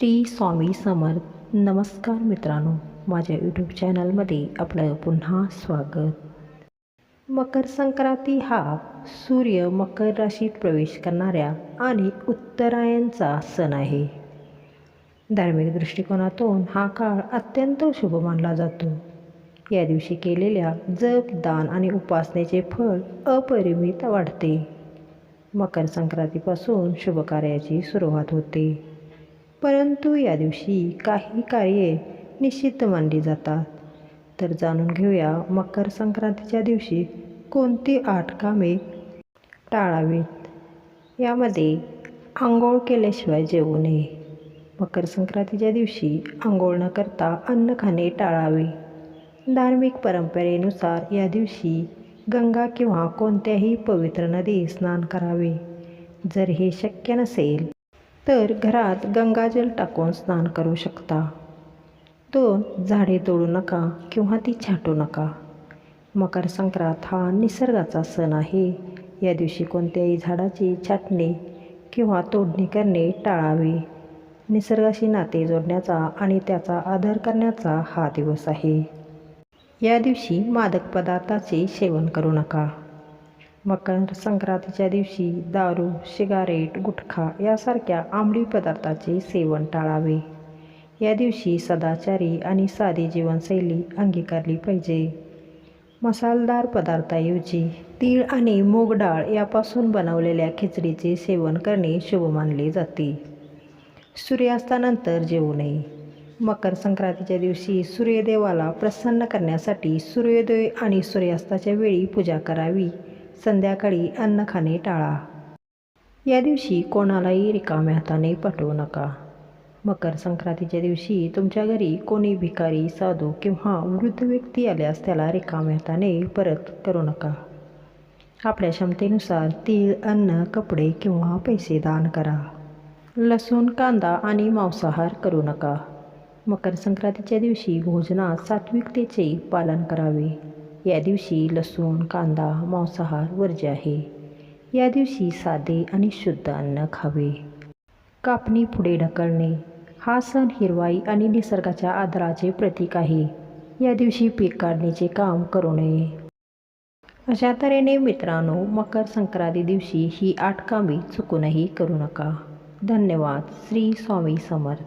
श्री स्वामी समर्थ. नमस्कार मित्रांनो माझ्या यूट्यूब चॅनलमध्ये आपलं पुन्हा स्वागत. मकर संक्रांती हा सूर्य मकर राशीत प्रवेश करणाऱ्या आणि उत्तरायणचा सण आहे. धार्मिक दृष्टिकोनातून हा काळ अत्यंत शुभ मानला जातो. या दिवशी केलेल्या जप दान आणि उपासनेचे फळ अपरिमित वाढते. मकर संक्रांतीपासून शुभकार्याची सुरुवात होते. परंतु या दिवशी काही कार्ये निश्चित मानली जातात. तर जाणून घेऊया मकर संक्रांतीच्या दिवशी कोणती आठ कामे टाळावीत? यामध्ये आंघोळ केल्याशिवाय जेवू नये. मकर संक्रांतीच्या दिवशी आंघोळ न करता अन्न खाणे टाळावे. धार्मिक परंपरेनुसार या दिवशी गंगा किंवा कोणत्याही पवित्र नदी स्नान करावे. जर हे शक्य नसेल तर घरात गंगाजल टाकून स्नान करू शकता. दोन झाडे तोडू नका किंवा ती छाटू नका. मकर संक्रांत हा निसर्गाचा सण आहे. या दिवशी कोणत्याही झाडाची छाटणी किंवा तोडणी करणे टाळावे. निसर्गाशी नाते जोडण्याचा आणि त्याचा आदर करण्याचा हा दिवस आहे. या दिवशी मादक पदार्थाचे सेवन करू नका. मकर संक्रांतीच्या दिवशी दारू सिगारेट गुटखा यासारख्या आंबळी पदार्थाचे सेवन टाळावे. या दिवशी सदाचारी आणि साधी जीवनशैली अंगीकारली पाहिजे. मसालदार पदार्थाऐवजी तीळ आणि मूग डाळ यापासून बनवलेल्या खिचडीचे सेवन करणे शुभ मानले जाते. सूर्यास्तानंतर जेवू नये मकर संक्रांतीच्या दिवशी सूर्यदेवाला प्रसन्न करण्यासाठी सूर्योदय आणि सूर्यास्ताच्या वेळी पूजा करावी. संध्याकाळी अन्न खाणे टाळा. या दिवशी कोणालाही रिकाम्या हाताने पाठवू नका. मकर संक्रांतीच्या दिवशी तुमच्या घरी कोणी भिकारी साधू किंवा वृद्ध व्यक्ती आल्यास त्याला रिकाम्या हाताने परत करू नका. आपल्या क्षमतेनुसार तीळ अन्न कपडे किंवा पैसे दान करा. लसूण कांदा आणि मांसाहार करू नका. मकर संक्रांतीच्या दिवशी भोजनात सात्विकतेचे पालन करावे. या दिवशी लसूण कांदा मांसाहार वर्ज्य आहे. या दिवशी साधे आणि शुद्ध अन्न खावे. कापणी पुढे ढकलणे हा सण हिरवाई आणि निसर्गाच्या आदराचे प्रतीक आहे. या दिवशी पीक काढणीचे काम करू नये. अशा तऱ्हेने मित्रांनो मकर संक्रांती दिवशी ही आठ कामे चुकूनही करू नका. धन्यवाद. श्री स्वामी समर्थ.